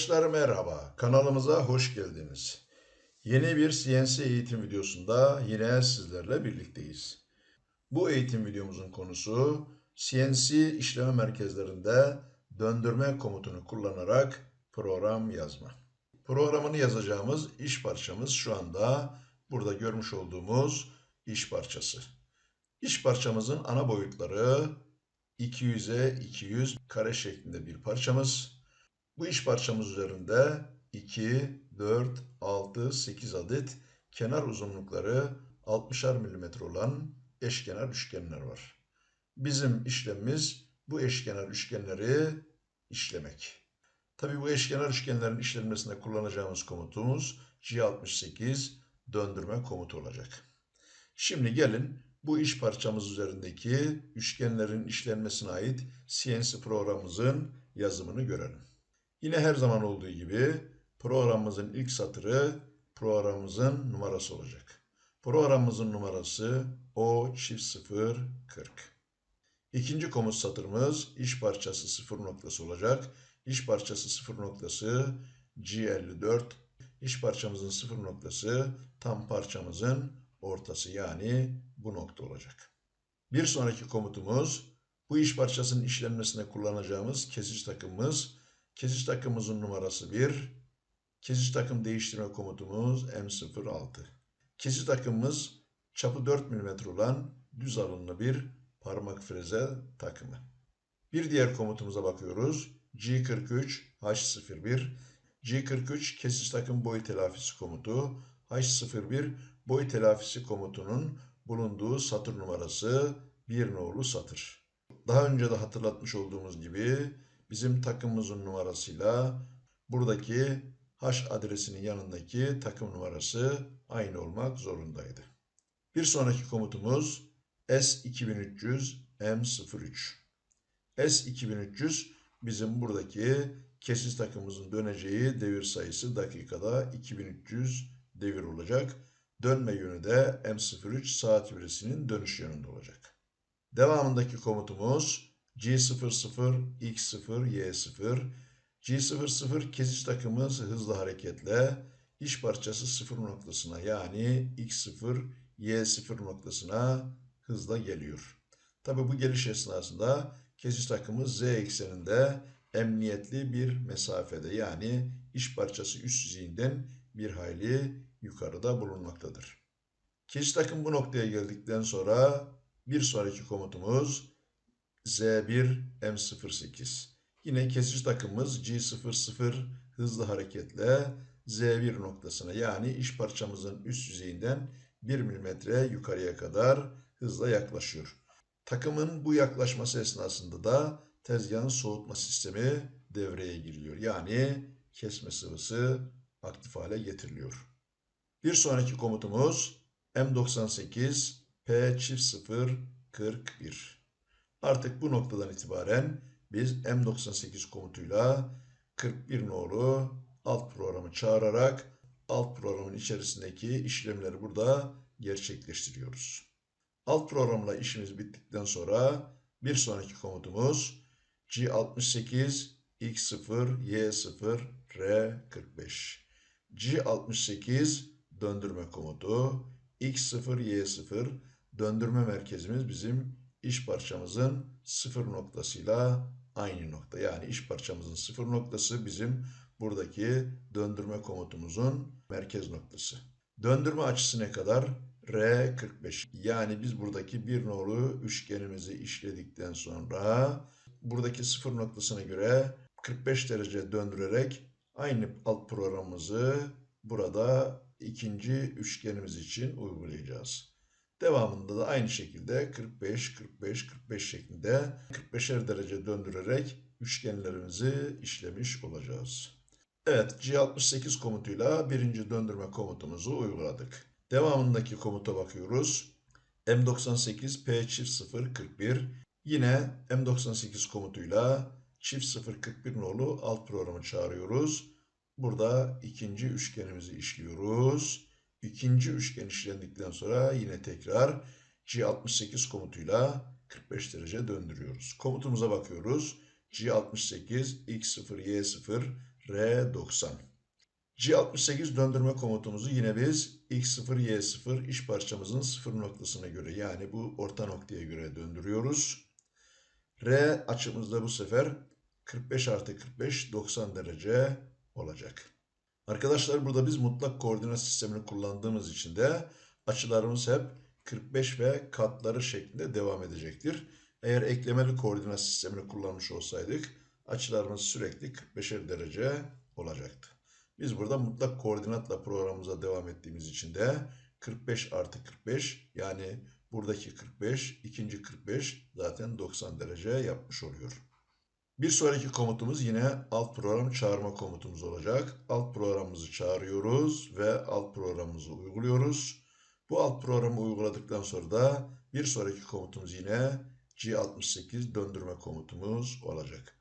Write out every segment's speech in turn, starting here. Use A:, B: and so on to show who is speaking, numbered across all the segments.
A: Arkadaşlar merhaba, kanalımıza hoş geldiniz. Yeni bir CNC eğitim videosunda yine sizlerle birlikteyiz. Bu eğitim videomuzun konusu CNC işleme merkezlerinde döndürme komutunu kullanarak program yazma. Programını yazacağımız iş parçamız şu anda burada görmüş olduğumuz iş parçası. İş parçamızın ana boyutları 200'e 200 kare şeklinde bir parçamız. Bu iş parçamız üzerinde 2, 4, 6, 8 adet kenar uzunlukları 60'ar milimetre olan eşkenar üçgenler var. Bizim işlemimiz bu eşkenar üçgenleri işlemek. Tabi bu eşkenar üçgenlerin işlenmesinde kullanacağımız komutumuz G68 döndürme komutu olacak. Şimdi gelin bu iş parçamız üzerindeki üçgenlerin işlenmesine ait CNC programımızın yazımını görelim. Yine her zaman olduğu gibi programımızın ilk satırı programımızın numarası olacak. Programımızın numarası O çift 0 40. İkinci komut satırımız iş parçası sıfır noktası olacak. İş parçası sıfır noktası G54. İş parçamızın sıfır noktası tam parçamızın ortası yani bu nokta olacak. Bir sonraki komutumuz bu iş parçasının işlenmesine kullanacağımız kesici takımımız. Kesici takımımızın numarası 1. Kesici takım değiştirme komutumuz M06. Kesici takımımız çapı 4 mm olan düz alınlı bir parmak freze takımı. Bir diğer komutumuza bakıyoruz. G43 H01 G43 kesici takım boy telafisi komutu. H01 boy telafisi komutunun bulunduğu satır numarası bir nolu satır. Daha önce de hatırlatmış olduğumuz gibi bizim takımımızın numarasıyla buradaki H adresinin yanındaki takım numarası aynı olmak zorundaydı. Bir sonraki komutumuz S2300 M03. S2300 bizim buradaki kesit takımımızın döneceği devir sayısı dakikada 2300 devir olacak. Dönme yönü de M03 saat birisinin dönüş yönünde olacak. Devamındaki komutumuz G00, X0, Y0. G00 kesit takımımız hızlı hareketle iş parçası 0 noktasına yani X0, Y0 noktasına hızla geliyor. Tabi bu geliş esnasında kesit takımı Z ekseninde emniyetli bir mesafede yani iş parçası üst yüzeyinden bir hayli yukarıda bulunmaktadır. Kesit takım bu noktaya geldikten sonra bir sonraki komutumuz Z1 M08. Yine kesici takımımız G00 hızlı hareketle Z1 noktasına yani iş parçamızın üst yüzeyinden 1 mm yukarıya kadar hızla yaklaşıyor. Takımın bu yaklaşması esnasında da tezgahın soğutma sistemi devreye giriyor. Yani kesme sıvısı aktif hale getiriliyor. Bir sonraki komutumuz M98 P çift 0 41. Artık bu noktadan itibaren biz M98 komutuyla 41 nolu alt programı çağırarak alt programın içerisindeki işlemleri burada gerçekleştiriyoruz. Alt programla işimiz bittikten sonra bir sonraki komutumuz G68 X0 Y0 R45. G68 döndürme komutu X0 Y0 döndürme merkezimiz bizim iş parçamızın sıfır noktasıyla aynı nokta. Yani iş parçamızın sıfır noktası bizim buradaki döndürme komutumuzun merkez noktası. Döndürme açısı ne kadar? R45. Yani biz buradaki bir nolu üçgenimizi işledikten sonra buradaki sıfır noktasına göre 45 derece döndürerek aynı alt programımızı burada ikinci üçgenimiz için uygulayacağız. Devamında da aynı şekilde 45, 45, 45 şeklinde 45'er derece döndürerek üçgenlerimizi işlemiş olacağız. Evet, G68 komutuyla birinci döndürme komutumuzu uyguladık. Devamındaki komuta bakıyoruz. M98 P çift 0 41. Yine M98 komutuyla çift 0 41 nolu alt programı çağırıyoruz. Burada ikinci üçgenimizi işliyoruz. İkinci üçgen işlendikten sonra yine tekrar G68 komutuyla 45 derece döndürüyoruz. Komutumuza bakıyoruz. G68 X0 Y0 R90. G68 döndürme komutumuzu yine biz X0, Y0 iş parçamızın sıfır noktasına göre yani bu orta noktaya göre döndürüyoruz. R açımızda bu sefer 45 artı 45 90 derece olacak. Arkadaşlar burada biz mutlak koordinat sistemini kullandığımız için de açılarımız hep 45 ve katları şeklinde devam edecektir. Eğer eklemeli koordinat sistemini kullanmış olsaydık açılarımız sürekli 45'er derece olacaktı. Biz burada mutlak koordinatla programımıza devam ettiğimiz için de 45 artı 45 yani buradaki 45, ikinci 45 zaten 90 derece yapmış oluyor. Bir sonraki komutumuz yine alt program çağırma komutumuz olacak. Alt programımızı çağırıyoruz ve alt programımızı uyguluyoruz. Bu alt programı uyguladıktan sonra da bir sonraki komutumuz yine G68 döndürme komutumuz olacak.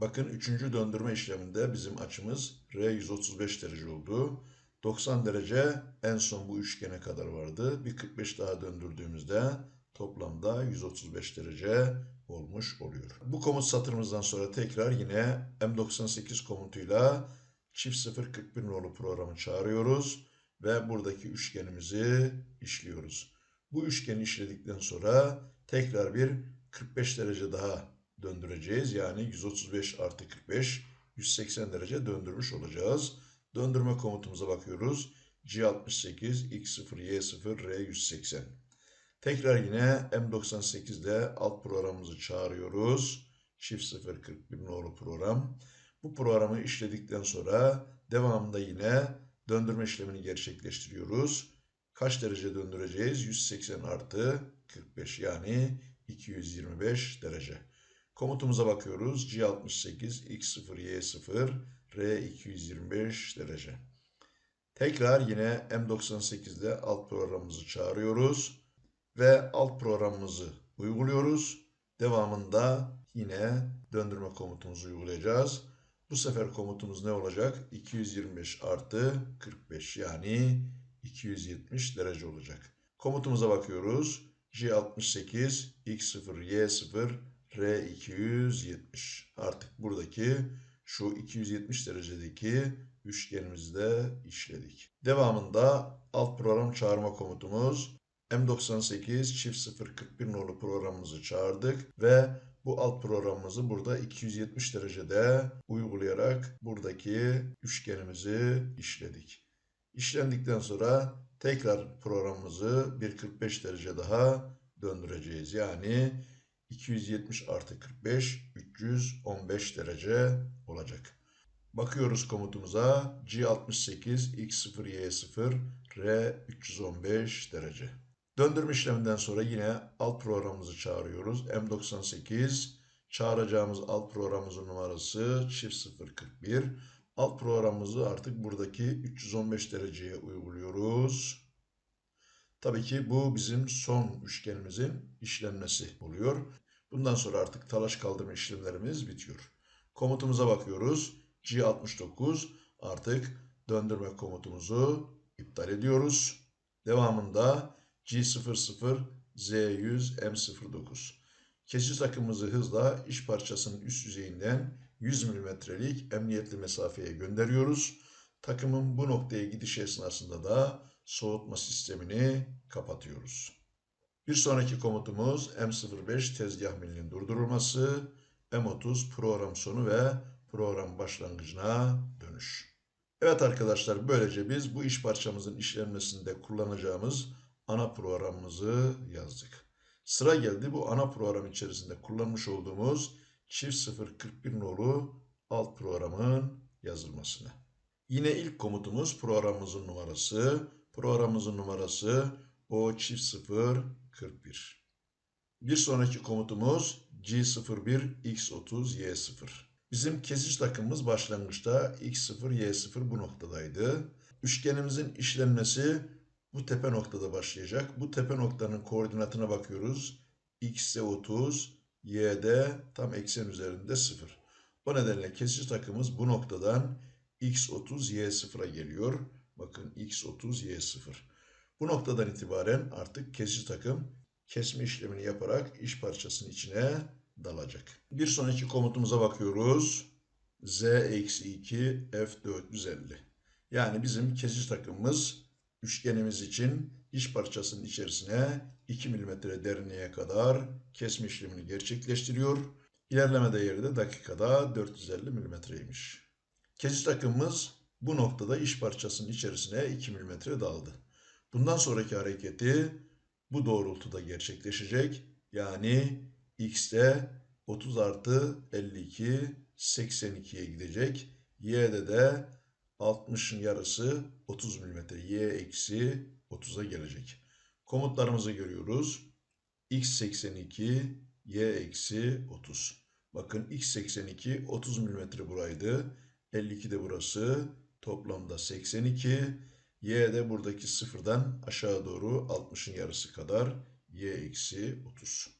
A: Bakın üçüncü döndürme işleminde bizim açımız R 135 derece oldu. 90 derece en son bu üçgene kadar vardı. Bir 45 daha döndürdüğümüzde toplamda 135 derece olmuş oluyor. Bu komut satırımızdan sonra tekrar yine M98 komutuyla çift 041 nolu programı çağırıyoruz ve buradaki üçgenimizi işliyoruz. Bu üçgeni işledikten sonra tekrar bir 45 derece daha döndüreceğiz. Yani 135 artı 45 180 derece döndürmüş olacağız. Döndürme komutumuza bakıyoruz. G68, X0, Y0, R180. Tekrar yine M98 ile alt programımızı çağırıyoruz. Çift 041 nolu program. Bu programı işledikten sonra devamında yine döndürme işlemini gerçekleştiriyoruz. Kaç derece döndüreceğiz? 180 artı 45 yani 225 derece. Komutumuza bakıyoruz. G68, X0, Y0, R225 derece. Tekrar yine M98 ile alt programımızı çağırıyoruz ve alt programımızı uyguluyoruz. Devamında yine döndürme komutumuzu uygulayacağız. Bu sefer komutumuz ne olacak? 225 artı 45 yani 270 derece olacak. Komutumuza bakıyoruz. J68, X0, Y0, R270. Artık buradaki şu 270 derecedeki üçgenimizi de işledik. Devamında alt program çağırma komutumuz M98 çift 041 nolu programımızı çağırdık ve bu alt programımızı burada 270 derecede uygulayarak buradaki üçgenimizi işledik. İşlendikten sonra tekrar programımızı bir 45 derece daha döndüreceğiz. Yani 270 artı 45 315 derece olacak. Bakıyoruz komutumuza G68 X0 Y0 R 315 derece. Döndürme işleminden sonra yine alt programımızı çağırıyoruz. M98 çağıracağımız alt programımızın numarası çift 041. Alt programımızı artık buradaki 315 dereceye uyguluyoruz. Tabii ki bu bizim son üçgenimizin işlenmesi oluyor. Bundan sonra artık talaş kaldırma işlemlerimiz bitiyor. Komutumuza bakıyoruz. G69 artık döndürme komutumuzu iptal ediyoruz. Devamında G00 Z100 M09. Kesici takımımızı hızla iş parçasının üst yüzeyinden 100 mm'lik emniyetli mesafeye gönderiyoruz. Takımın bu noktaya gidişi esnasında da soğutma sistemini kapatıyoruz. Bir sonraki komutumuz M05 tezgah milinin durdurulması, M30 program sonu ve program başlangıcına dönüş. Evet arkadaşlar böylece biz bu iş parçamızın işlenmesinde kullanacağımız ana programımızı yazdık. Sıra geldi bu ana program içerisinde kullanmış olduğumuz çift 041 nolu alt programın yazılmasına. Yine ilk komutumuz programımızın numarası. Programımızın numarası o çift 0 41. Bir sonraki komutumuz G01 X30 Y0. Bizim kesici takımımız başlangıçta X0 Y0 bu noktadaydı. Üçgenimizin işlenmesi bu tepe noktada başlayacak. Bu tepe noktanın koordinatına bakıyoruz. X'de 30, Y'de tam eksen üzerinde 0. O nedenle kesici takımımız bu noktadan X30, Y0'a geliyor. Bakın X30, Y0. Bu noktadan itibaren artık kesici takım kesme işlemini yaparak iş parçasının içine dalacak. Bir sonraki komutumuza bakıyoruz. Z eksi 2 F 450. Yani bizim kesici takımımız üçgenimiz için iç parçasının içerisine 2 mm derinliğe kadar kesme işlemini gerçekleştiriyor. İlerleme değeri de dakikada 450 mm'ymiş. Kesici takımımız bu noktada iç parçasının içerisine 2 mm daldı. Bundan sonraki hareketi bu doğrultuda gerçekleşecek. Yani x'te 30 artı 52 82'ye gidecek. Y'de de 60'ın yarısı 30 mm. Y eksi 30'a gelecek. Komutlarımızı görüyoruz. x 82, y eksi 30. Bakın x 82 30 mm buraydı. 52 de burası. Toplamda 82. Y de buradaki sıfırdan aşağı doğru 60'ın yarısı kadar. Y eksi 30.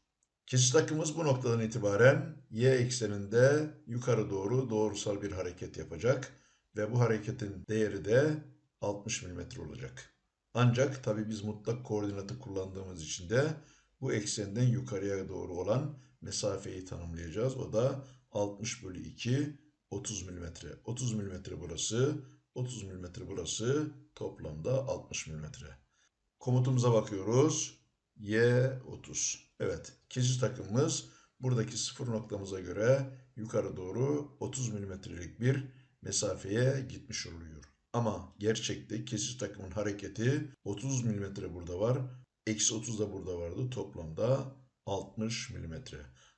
A: Kesit akımız bu noktadan itibaren y ekseninde yukarı doğru doğrusal bir hareket yapacak ve bu hareketin değeri de 60 mm olacak. Ancak tabi biz mutlak koordinatı kullandığımız için de bu eksenden yukarıya doğru olan mesafeyi tanımlayacağız. O da 60 bölü 2 30 mm. 30 mm burası, 30 mm burası toplamda 60 mm. Komutumuza bakıyoruz. Y 30. Evet, kesit takımımız buradaki sıfır noktamıza göre yukarı doğru 30 mm'lik bir mesafeye gitmiş oluyor. Ama gerçekte kesit takımın hareketi 30 mm burada var. Eksi 30 da burada vardı. Toplamda 60 mm.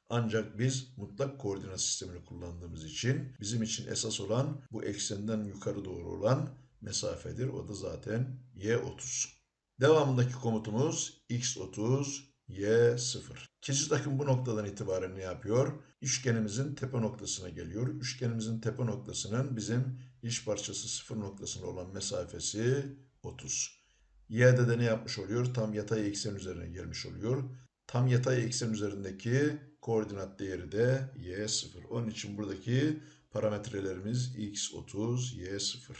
A: Ancak biz mutlak koordinat sistemini kullandığımız için bizim için esas olan bu eksenden yukarı doğru olan mesafedir. O da zaten y30. Devamındaki komutumuz x30 y0. Kesit akım bu noktadan itibaren ne yapıyor? Üçgenimizin tepe noktasına geliyor. Üçgenimizin tepe noktasının bizim iç parçası sıfır noktasına olan mesafesi 30. Y'de de ne yapmış oluyor? Tam yatay eksen üzerine gelmiş oluyor. Tam yatay eksen üzerindeki koordinat değeri de y0. Onun için buradaki parametrelerimiz x30, y0.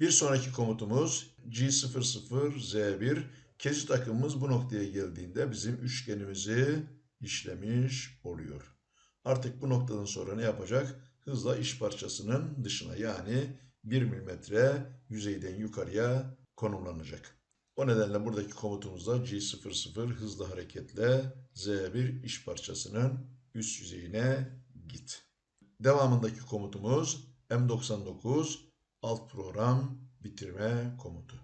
A: Bir sonraki komutumuz G00Z1. Kesit akımımız bu noktaya geldiğinde bizim üçgenimizi işlemiş oluyor. Artık bu noktadan sonra ne yapacak? Hızla iş parçasının dışına yani 1 mm yüzeyden yukarıya konumlanacak. O nedenle buradaki komutumuzda G00 hızlı hareketle Z1 iş parçasının üst yüzeyine git. Devamındaki komutumuz M99 alt program bitirme komutu.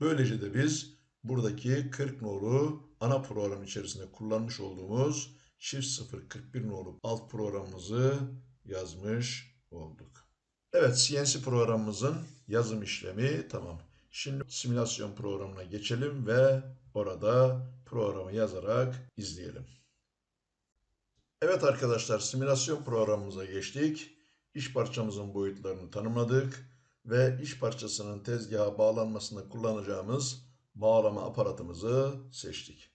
A: Böylece de biz buradaki 40 nolu ana program içerisinde kullanmış olduğumuz çift 041 nolu alt programımızı yazmış olduk. Evet CNC programımızın yazım işlemi tamam. Şimdi simülasyon programına geçelim ve orada programı yazarak izleyelim. Evet arkadaşlar simülasyon programımıza geçtik. İş parçamızın boyutlarını tanımladık ve iş parçasının tezgaha bağlanmasında kullanacağımız bağlama aparatımızı seçtik.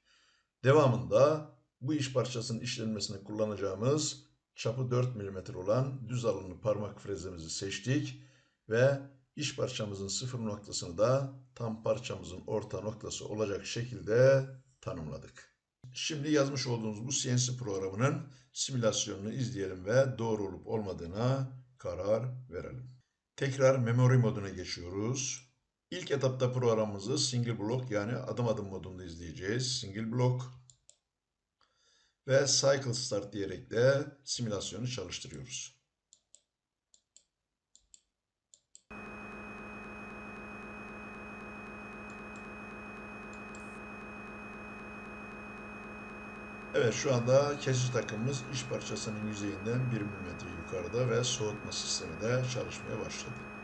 A: Devamında bu iş parçasının işlenmesine kullanacağımız çapı 4 mm olan düz alınlı parmak frezemizi seçtik ve iş parçamızın sıfır noktasını da tam parçamızın orta noktası olacak şekilde tanımladık. Şimdi yazmış olduğumuz bu CNC programının simülasyonunu izleyelim ve doğru olup olmadığına karar verelim. Tekrar memory moduna geçiyoruz. İlk etapta programımızı single block yani adım adım modunda izleyeceğiz. Single block ve cycle start diyerek de simülasyonu çalıştırıyoruz. Evet şu anda kesici takımımız iç parçasının yüzeyinden 1 mm yukarıda ve soğutma sistemi de çalışmaya başladı.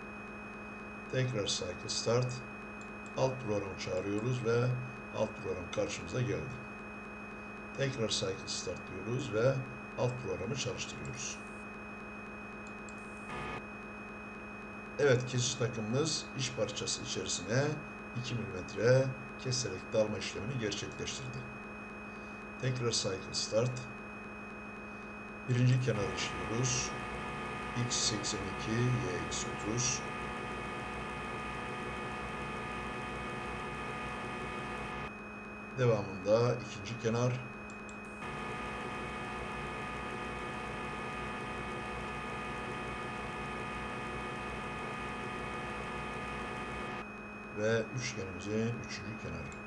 A: Tekrar cycle start. Alt programı çağırıyoruz ve alt program karşımıza geldi. Tekrar cycle start diyoruz ve alt programı çalıştırıyoruz. Evet kesici takımımız iç parçası içerisine 2 mm keserek dalma işlemini gerçekleştirdi. Tekrar cycle start. Birinci kenar işliyoruz. x 82, Devamında ikinci kenar. Ve üçgenimizin üçüncü kenarı.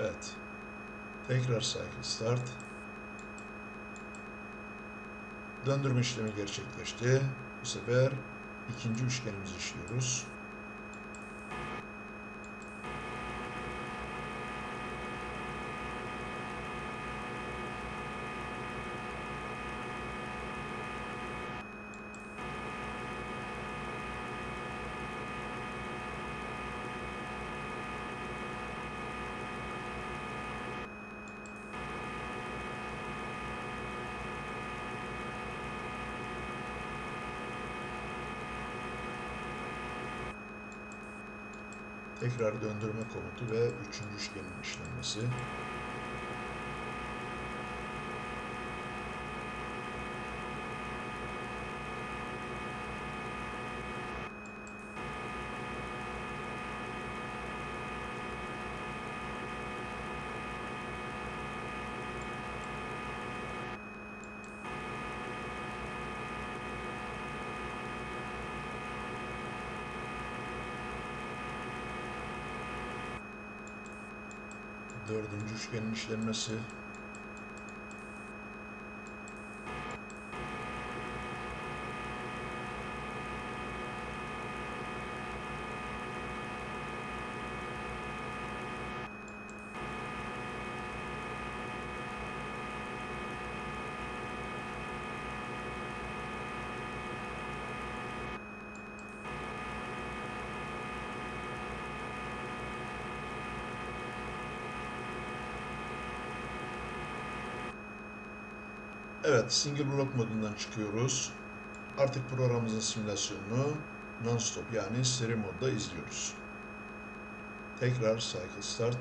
A: Evet. Tekrar cycle start. Döndürme işlemi gerçekleşti. Bu sefer ikinci üçgenimizi işliyoruz. Tekrar döndürme komutu ve üçüncü üçgenin işlenmesi. İşlenmesi. Evet, single block modundan çıkıyoruz. Artık programımızın simülasyonunu non-stop yani seri modda izliyoruz. Tekrar cycle start.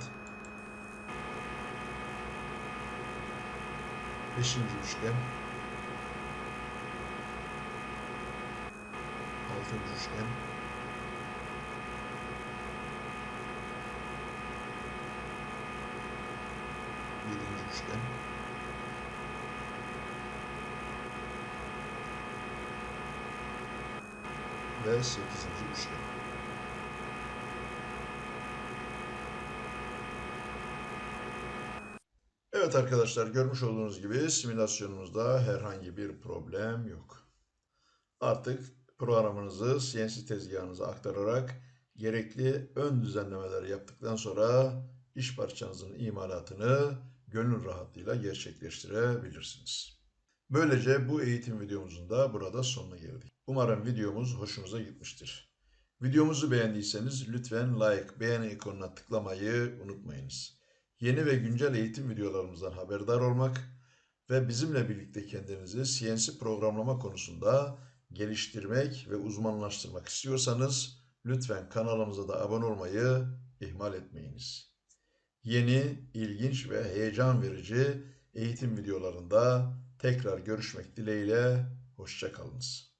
A: Beşinci üçgen. Altıncı üçgen. Yedinci üçgen. Ve 8. üçgen. Evet arkadaşlar görmüş olduğunuz gibi simülasyonumuzda herhangi bir problem yok. Artık programınızı CNC tezgahınıza aktararak gerekli ön düzenlemeleri yaptıktan sonra iş parçanızın imalatını gönül rahatlığıyla gerçekleştirebilirsiniz. Böylece bu eğitim videomuzun da burada sonuna geldik. Umarım videomuz hoşunuza gitmiştir. Videomuzu beğendiyseniz lütfen like, beğeni ikonuna tıklamayı unutmayınız. Yeni ve güncel eğitim videolarımızdan haberdar olmak ve bizimle birlikte kendinizi CNC programlama konusunda geliştirmek ve uzmanlaştırmak istiyorsanız lütfen kanalımıza da abone olmayı ihmal etmeyiniz. Yeni, ilginç ve heyecan verici eğitim videolarında tekrar görüşmek dileğiyle hoşçakalınız.